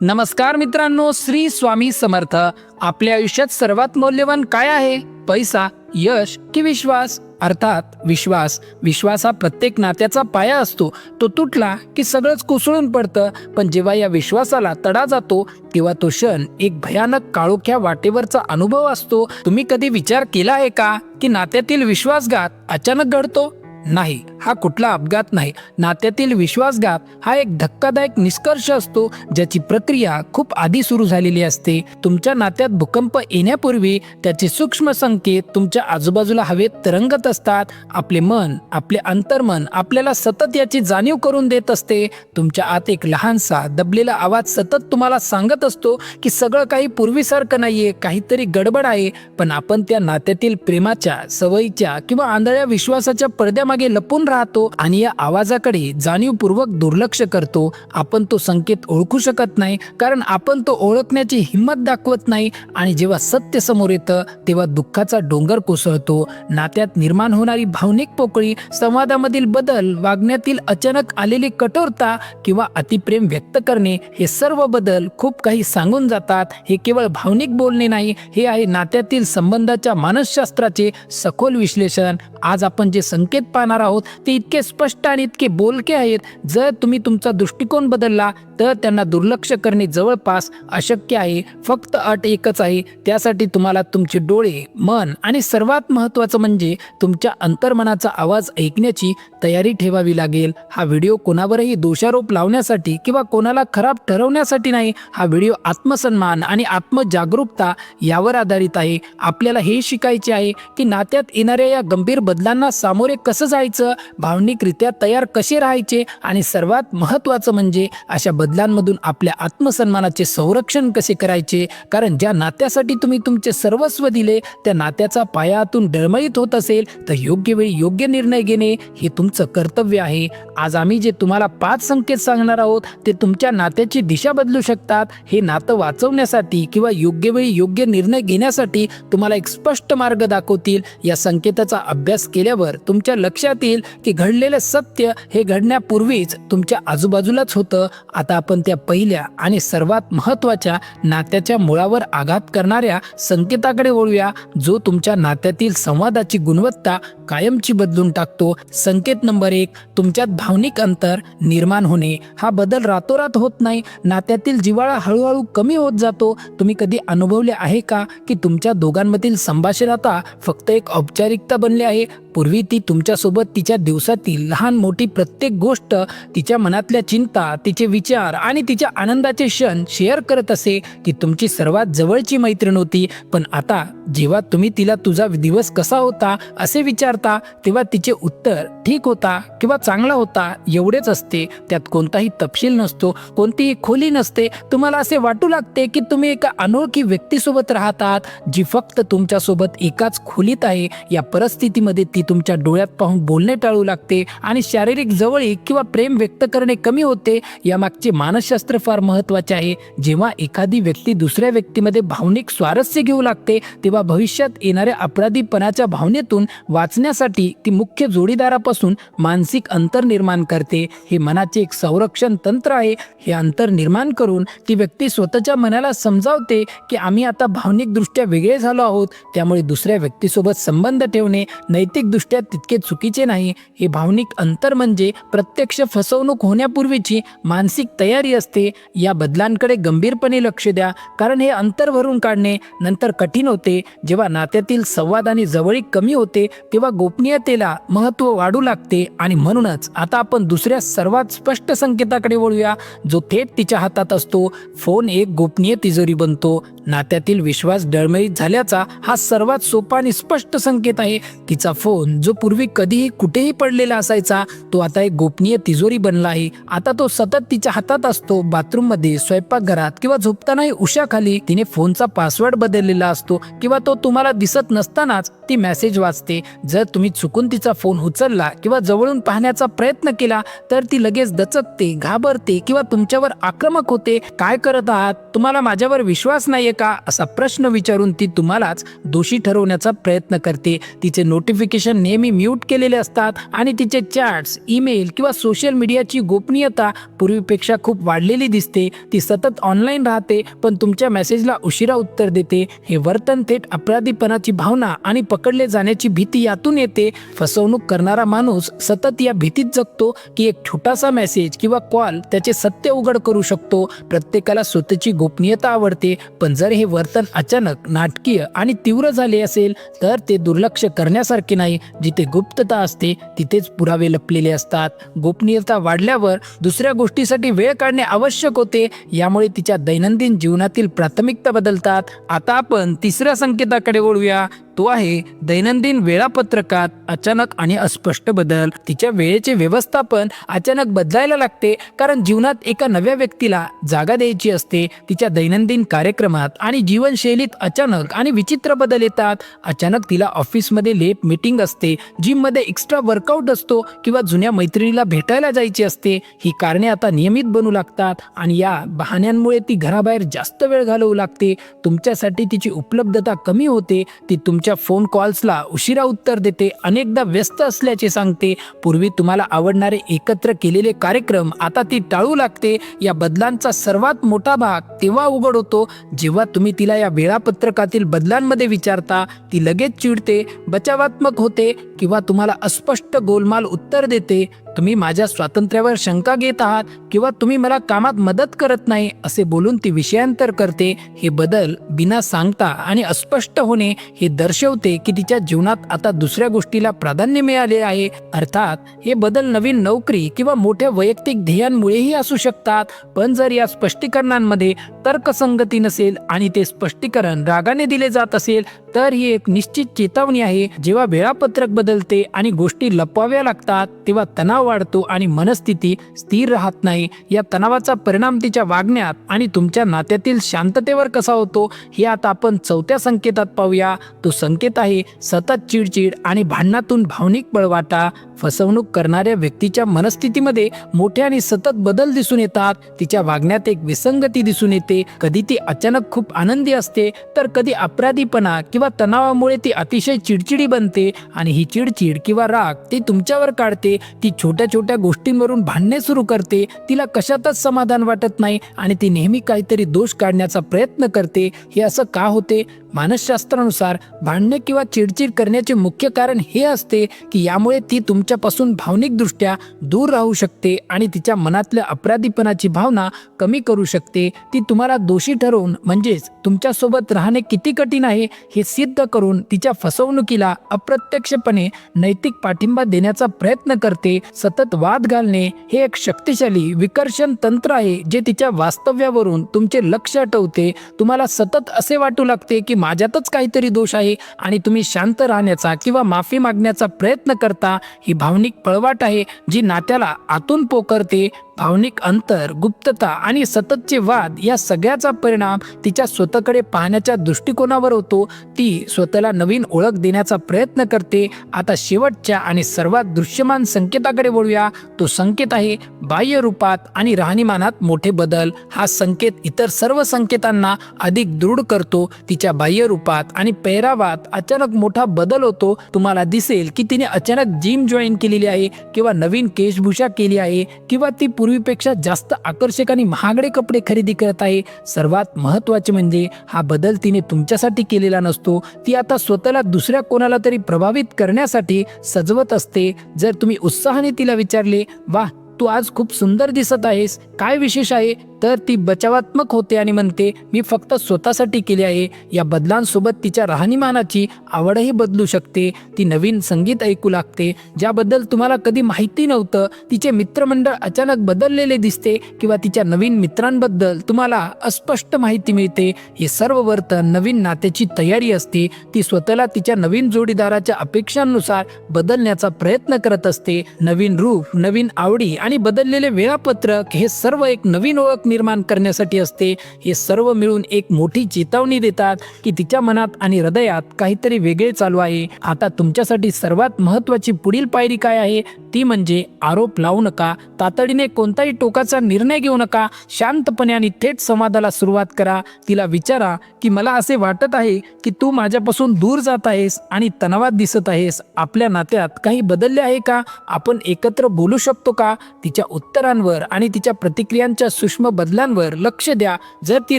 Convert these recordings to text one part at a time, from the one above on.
नमस्कार मित्रांनो श्री स्वामी समर्थ. आपल्या आयुष्यात सर्वात मौल्यवान काय आहे? पैसा यश की विश्वास? अर्थात विश्वास. विश्वास हा प्रत्येक नात्याचा पाया असतो. तो तुटला की सगळंच कोसळून पडतं. पण जेव्हा या विश्वासाला तडा जातो तेव्हा तो क्षण एक भयानक काळोख्या वाटेवरचा अनुभव असतो. तुम्ही कधी विचार केला आहे का की नात्यातील विश्वासघात अचानक घडतो? नाही. हा कुठला अपघात नाही. नात्यातील विश्वासघात हा एक धक्कादायक निष्कर्ष असतो ज्याची प्रक्रिया खूप आधी सुरू झालेली असते. तुमच्या नात्यात भूकंप येण्यापूर्वी त्याचे सूक्ष्म संकेत तुमच्या आजूबाजूला हवेत तरंगत असतात. आपले मन आपले अंतर्मन आपल्याला सतत याची जाणीव करून देत असते. तुमच्या आत एक लहानसा दबलेला आवाज सतत तुम्हाला सांगत असतो की सगळं काही पूर्वीसारखं नाहीये काहीतरी गडबड आहे. पण आपण त्या नात्यातील प्रेमाच्या सवयीच्या किंवा आंधळ्या विश्वासाच्या पडद्यामागे लपून राहतो आणि या आवाजाकडे जाणीवपूर्वक दुर्लक्ष करतो आपण तो संकेत ओळखू शकत नाही कारण आपण तो ओळखण्याची हिंमत दाखवत नाही आणि जेव्हा सत्य समोर येतं तेव्हा दुःखाचा डोंगर कोसळतो. नात्यात निर्माण होणारी भावनिक पोकळी संवादामधील बदल वागण्यातील अचानक आलेली कठोरता किंवा अतिप्रेम व्यक्त करणे हे सर्व बदल खूप काही सांगून जातात. हे केवळ भावनिक बोलणे नाही हे आहे नात्यातील संबंधाच्या मानसशास्त्राचे सखोल विश्लेषण. आज आपण जे संकेत पाहणार आहोत ते इतके स्पष्ट आणि इतके बोलके आहेत जर तुम्ही तुमचा दृष्टिकोन बदलला तर त्यांना दुर्लक्ष करणे जवळपास अशक्य आहे. फक्त अट एकच आहे त्यासाठी तुम्हाला तुमचे डोळे मन आणि सर्वात महत्त्वाचं म्हणजे तुमच्या अंतर्मनाचा आवाज ऐकण्याची तयारी ठेवावी लागेल. हा व्हिडिओ कोणावरही दोषारोप लावण्यासाठी किंवा कोणाला खराब ठरवण्यासाठी नाही हा व्हिडिओ आत्मसन्मान आणि आत्मजागरूकता यावर आधारित आहे. आपल्याला हे शिकायचे आहे की नात्यात येणाऱ्या या गंभीर बदलांना सामोरे कसं जायचं? भावनिकरित्या तयार कसे राहायचे आणि सर्वात महत्त्वाचं म्हणजे अशा बदलांमधून आपल्या आत्मसन्मानाचे संरक्षण कसे करायचे? कारण ज्या नात्यासाठी तुम्ही तुमचे सर्वस्व दिले त्या नात्याचा पायातून डळमळीत होत असेल तर योग्य वेळी योग्य निर्णय घेणे हे तुमचं कर्तव्य आहे. आज आम्ही जे तुम्हाला पाच संकेत सांगणार आहोत ते तुमच्या नात्याची दिशा बदलू शकतात. हे नातं वाचवण्यासाठी किंवा योग्य वेळी योग्य निर्णय घेण्यासाठी तुम्हाला एक स्पष्ट मार्ग दाखवतील. या संकेताचा अभ्यास केल्यावर तुमच्या लक्षात येईल की घडलेलं सत्य हे घडण्यापूर्वीच तुमच्या आजूबाजूलाच होतं. आता आपण त्या पहिल्या आणि सर्वात महत्त्वाच्या नात्याच्या मुळावर आघात करणाऱ्या संकेताकडे वळूया जो तुमच्या नात्यातील संवादाची गुणवत्ता कायमची बदलून टाकतो. संकेत नंबर एक तुमच्यात भावनिक अंतर निर्माण होणे. हा बदल रातोरात होत नाही. नात्यातील जिव्हाळा हळूहळू कमी होत जातो. तुम्ही कधी अनुभवले आहे का की तुमच्या दोघांमधील संभाषण आता फक्त एक औपचारिकता बनली आहे? पूर्वी ती तुमच्यासोबत तिच्या दिवसातील लहान मोठी प्रत्येक गोष्ट तिच्या मनातल्या चिंता तिचे विचार आणि तिच्या आनंदाचे क्षण शेअर करत असे ती तुमची सर्वात जवळची मैत्रीण होती. पण आता जेव्हा तुम्ही तिला तुझा दिवस कसा होता असे विचारता तेव्हा तिचे उत्तर ठीक होता किंवा चांगला होता एवढेच असते. त्यात कोणताही तपशील नसतो कोणतीही खोली नसते. तुम्हाला असे वाटू लागते की तुम्ही एका अनोळखी व्यक्तीसोबत राहतात जी फक्त तुमच्यासोबत एकाच खोलीत आहे. या परिस्थितीमध्ये ती तुमच्या डोळ्यात पाहून बोलणे टाळू लागते आणि शारीरिक जवळीक किंवा प्रेम व्यक्त करणे कमी होते यामागचे मानसशास्त्र फार महत्त्वाचे आहे. जेव्हा एखादी व्यक्ती दुसऱ्या व्यक्तीमध्ये भावनिक स्वारस्य घेऊ लागते तेव्हा भविष्यात येणाऱ्या अपराधीपणाच्या भावनेतून वाचण्यासाठी ती मुख्य जोडीदारापासून मानसिक अंतर निर्माण करते. हे मनाचे एक संरक्षण तंत्र आहे. हे अंतर निर्माण करून ती व्यक्ती स्वतःच्या मनाला समजावते की आम्ही आता भावनिकदृष्ट्या वेगळे झालो आहोत. त्यामुळे दुसऱ्या व्यक्तीसोबत संबंध ठेवणे नैतिक नैतिकदृष्ट्या तितके चुकीचे नाही. हे भावनिक अंतर म्हणजे प्रत्यक्ष फसवणूक होण्यापूर्वीची मानसिक तयारी असते. या बदलांकडे गंभीरपणे लक्ष द्या. कारण हे अंतर भरून काढणे नंतर कठीण होते. जेव्हा नात्यातील संवाद आणि जवळीक कमी होते तेव्हा गोपनीयतेला महत्त्व वाढू लागते. आणि म्हणूनच आता आपण दुसऱ्या सर्वात स्पष्ट संकेताकडे वळूया. जो थेट तिच्या हातात असतो. फोन एक गोपनीय तिजोरी बनतो. नात्यातील विश्वास डळमळीत झाल्याचा हा सर्वात सोपा आणि स्पष्ट संकेत आहे. तिचा फोन जो पूर्वी कधीही कुठेही पडलेला असायचा तो आता एक गोपनीय तिजोरी बनला आहे. आता तो सतत तिच्या हातात असतो बाथरूममध्ये स्वयंपाकघरात किंवा झोपतानाही उशाखाली तिने फोनचा पासवर्ड बदललेला असतो किंवा तो तुम्हाला दिसत नसतानाच ती मेसेज वाचते. जर तुम्ही चुकून तिचा फोन उचलला किंवा जवळून पाहण्याचा प्रयत्न केला तर ती लगेच दचकते घाबरते किंवा तुमच्यावर आक्रमक होते. काय करत आहात? तुम्हाला माझ्यावर विश्वास नाहीये का? असा प्रश्न विचारून ती तुम्हालाच दोषी ठरवण्याचा प्रयत्न करते. तिचे नोटिफिकेशन नेहमी म्यूट केलेले असतात आणि तिचे चॅट्स ईमेल किंवा सोशल मीडियाची गोपनीयता पूर्वीपेक्षा खूप वाढलेली दिसते. ती सतत ऑनलाईन राहते पण तुमच्या मेसेजला उशिरा उत्तर देते. हे वर्तन थेट अपराधीपणाची भावना आणि पकडले जाण्याची भीती यातून येते. फसवणूक करणारा माणूस सतत या भीतीत जगतो की एक छोटासा मेसेज किंवा कॉल त्याचे सत्य उघड करू शकतो. प्रत्येकाला स्वतःची गोपनीयता आवडते पण जर हे वर्तन अचानक नाटकीय आणि तीव्र झाले असेल तर ते दुर्लक्ष करण्यासारखे नाही. जिथे गुप्तता असते तिथेच पुरावे लपलेले असतात. गोपनीयता वाढल्यावर दुसऱ्या गोष्टीसाठी वेळ काढणे आवश्यक होते. यामुळे तिच्या दैनंदिन जीवनातील प्राथमिकता बदलतात. आता आपण तिसऱ्या संकेताकडे वळूया. तो आहे दैनंदिन वेळापत्रकात अचानक आणि अस्पष्ट बदल. तिच्या वेळेचे व्यवस्थापन अचानक बदलायला लागते कारण जीवनात एका नव्या व्यक्तीला जागा द्यायची असते. तिच्या दैनंदिन कार्यक्रमात आणि जीवनशैलीत अचानक आणि विचित्र बदल येतात. अचानक तिला ऑफिसमध्ये लेप मीटिंग असते जिममध्ये एक्स्ट्रा वर्कआउट असतो किंवा जुन्या मैत्रिणीला भेटायला जायची असते. ही कारणे आता नियमित बनू लागतात आणि या बहाण्यांमुळे ती घराबाहेर जास्त वेळ घालवू लागते. तुमच्यासाठी तिची उपलब्धता कमी होते. ती तुमच्या फोन कॉल्सला उशिरा उत्तर देते. अनेकदा व्यस्त असल्याचे सांगते. पूर्वी तुम्हाला आवडणारे एकत्र केलेले कार्यक्रम आता ती टाळू लागते. या बदलांचा सर्वात मोठा भाग तेव्हा उघड होतो जेव्हा तुम्ही तिला या वेळापत्रकातील बदलांमध्ये विचारता. ती लगेच चिडते बचावात्मक होते किंवा तुम्हाला अस्पष्ट गोलमाल उत्तर देते तुम्ही माझ्या स्वातंत्र्यावर शंका घेत आहात किंवा तुम्ही मला कामात मदत करत नाही असे बोलून ती विषयांतर करते हे बदल बिना सांगता आणि अस्पष्ट होणे हे दर्शवते की तिच्या जीवनात आता दुसऱ्या गोष्टीला प्राधान्य मिळाले आहे. अर्थात हे बदल नवीन नोकरी किंवा मोठ्या वैयक्तिक ध्येयांमुळेही असू शकतात पण जर या स्पष्टीकरणांमध्ये तर्कसंगती नसेल आणि ते स्पष्टीकरण रागाने दिले जात असेल तर ही एक निश्चित चेतावणी आहे. जेव्हा वेळापत्रक बदलते आणि गोष्टी लपवाव्या लागतात तेव्हा तणाव वाढतो आणि मनस्थिती स्थिर राहत नाही. या तणावाचा परिणाम तिच्या वागण्यात आणि तुमच्या नात्यातील शांततेवर कसा होतो हे आता आपण चौथ्या संकेतात पाहूया. तो संकेत आहे सतत चिडचिड आणि भांडणातून भावनिक बळवाटा. फसवणूक करणाऱ्या व्यक्तीच्या मनस्थितीमध्ये मोठे आणि सतत बदल दिसून येतात. तिच्या वागण्यात एक विसंगती दिसून येते. कधी ती अचानक खूप आनंदी असते तर कधी अपराधीपणा किंवा तणावामुळे ती अतिशय चिडचिडी बनते आणि ही चिडचिड किंवा राग ती तुमच्यावर काढते ती छोट्या छोट्या गोष्टींवरून भांडणे सुरू करते तिला कशातच समाधान वाटत नाही आणि ती नेहमी काहीतरी दोष काढण्याचा प्रयत्न करते. हे असं का होते? मानसशास्त्रानुसार भांडणे किंवा चिडचिड करण्याचे मुख्य कारण हे असते की यामुळे ती तुमच्यापासून भावनिकदृष्ट्या दूर राहू शकते आणि तिच्या मनातल्या अपराधीपणाची भावना कमी करू शकते. ती तुम्हाला दोषी ठरवून म्हणजेच तुमच्यासोबत राहणे किती कठीण आहे हे सिद्ध करून तिच्या फसवणुकीला अप्रत्यक्षपणे नैतिक पाठिंबा देण्याचा प्रयत्न करते. सतत वाद घालणे हे एक शक्तिशाली विकर्षण तंत्र आहे जे तिच्या वास्तव्यावरून तुमचे लक्ष हटवते तुम्हाला सतत असे वाटू लागते की माझ्यातच काहीतरी दोष आहे आणि तुम्ही शांत राहण्याचा किंवा माफी मागण्याचा प्रयत्न करता ही भावनिक पळवाट आहे जी नात्याला आतून पोकरते भावनिक अंतर गुप्तता आणि सततचे वाद या सगळ्याचा परिणाम तिच्या स्वतःकडे पाहण्याच्या दृष्टिकोनावर होतो. ती स्वतःला नवीन ओळख देण्याचा प्रयत्न करते. आता शेवटच्या आणि सर्वात दृश्यमान संकेताकडे वळूया. तो संकेत आहे बाह्य रूपात आणि राहणीमानात मोठे बदल. हा संकेत इतर सर्व संकेतांना अधिक दृढ करतो. तिच्या बाह्य रूपात आणि पेहरावात अचानक मोठा बदल होतो. तुम्हाला दिसेल की तिने अचानक जिम जॉईन केलेली आहे किंवा नवीन केशभूषा केली आहे किंवा ती पूर्वीपेक्षा जास्त आकर्षक आणि महागडे कपडे खरेदी करत आहे. सर्वात महत्त्वाचे म्हणजे हा बदल तिने तुमच्यासाठी केलेला नसतो. ती आता स्वतःला दुसऱ्या कोणाला तरी प्रभावित करण्यासाठी सजवत असते. जर तुम्ही उत्साहाने तिला विचारले वा तू आज खूप सुंदर दिसत आहेस. काय विशेष आहे? तर ती बचावात्मक होते आणि म्हणते मी फक्त स्वतःसाठी केले आहे. या बदलांसोबत तिच्या राहणीमानाची आवडही बदलू शकते. ती नवीन संगीत ऐकू लागते. ज्याबद्दल तुम्हाला कधी माहिती नव्हतं तिचे मित्रमंडळ अचानक बदललेले दिसते किंवा तिच्या नवीन मित्रांबद्दल तुम्हाला अस्पष्ट माहिती मिळते. हे सर्व वर्तन नवीन नात्याची तयारी असते. ती स्वतःला तिच्या नवीन जोडीदाराच्या अपेक्षांनुसार बदलण्याचा प्रयत्न करत असते. नवीन रूप नवीन आवडी आणि बदललेले वेळापत्रक हे सर्व एक नवीन ओळख निर्माण करण्यासाठी असते. हे सर्व मिळून एक मोठी चेतावणी देतात की तिच्या मनात आणि हृदयात काहीतरी वेगळे चालू आहे. आता तुमच्यासाठी सर्वात महत्त्वाची पुढील पायरी काय आहे? ती म्हणजे आरोप लावू नका. तातडीने कोणताही टोकाचा निर्णय घेऊ नका. शांतपणे आणि थेट संवादाला सुरुवात करा. तिला विचारा की मला असे वाटत आहे की तू माझ्यापासून दूर जात आहेस आणि तणावात दिसत आहेस. आपल्या नात्यात काही बदलले आहे का? आपण एकत्र बोलू शकतो का? तिच्या उत्तरांवर आणि तिच्या प्रतिक्रियांच्या सूक्ष्म बदलांवर लक्ष द्या. जर ती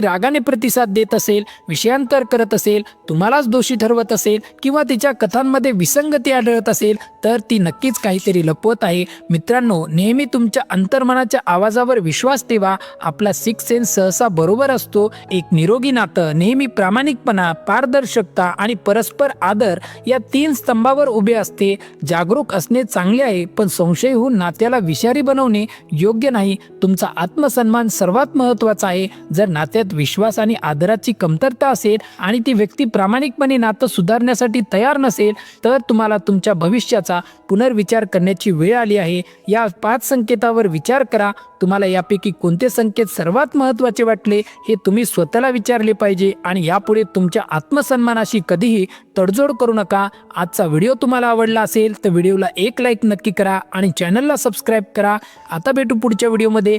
रागाने प्रतिसाद देत असेल विषयांतर करत असेल तुम्हालाच दोषी ठरवत असेल किंवा तिच्या कथांमध्ये विसंगती आढळत असेल तर ती नक्कीच काहीतरी लपवत आहे. मित्रांनो नेहमी तुमच्या अंतर्मनाच्या आवाजावर विश्वास ठेवा. आपला सिक्स सेन्स सहसा बरोबर असतो. एक निरोगी नातं नेहमी प्रामाणिकपणा पारदर्शकता आणि परस्पर आदर या तीन स्तंभावर उभे असते. जागरूक असणे चांगले आहे पण संशय होऊन नात्याला विषारी बनवणे योग्य नाही. तुमचा आत्मसन्मान सर्वात महत्वाचं आहे जर नात्यात विश्वास आणि आदराची कमतरता असेल आणि ती व्यक्ती प्रामाणिकपणे नातं सुधारण्यासाठी तयार नसेल तर तुम्हाला तुमच्या भविष्याचा पुनर्विचार करण्याची वेळ आली आहे. या पाच संकेतावर विचार करा. तुम्हाला यापैकी कोणते संकेत सर्वात महत्त्वाचे वाटले हे तुम्ही स्वतःला विचारले पाहिजे आणि यापुढे तुमच्या आत्मसन्मानाशी कधीही तडजोड करू नका. आजचा व्हिडिओ तुम्हाला आवडला असेल तर व्हिडिओला एक लाईक नक्की करा आणि चॅनलला सबस्क्राईब करा. आता भेटू पुढच्या व्हिडिओमध्ये.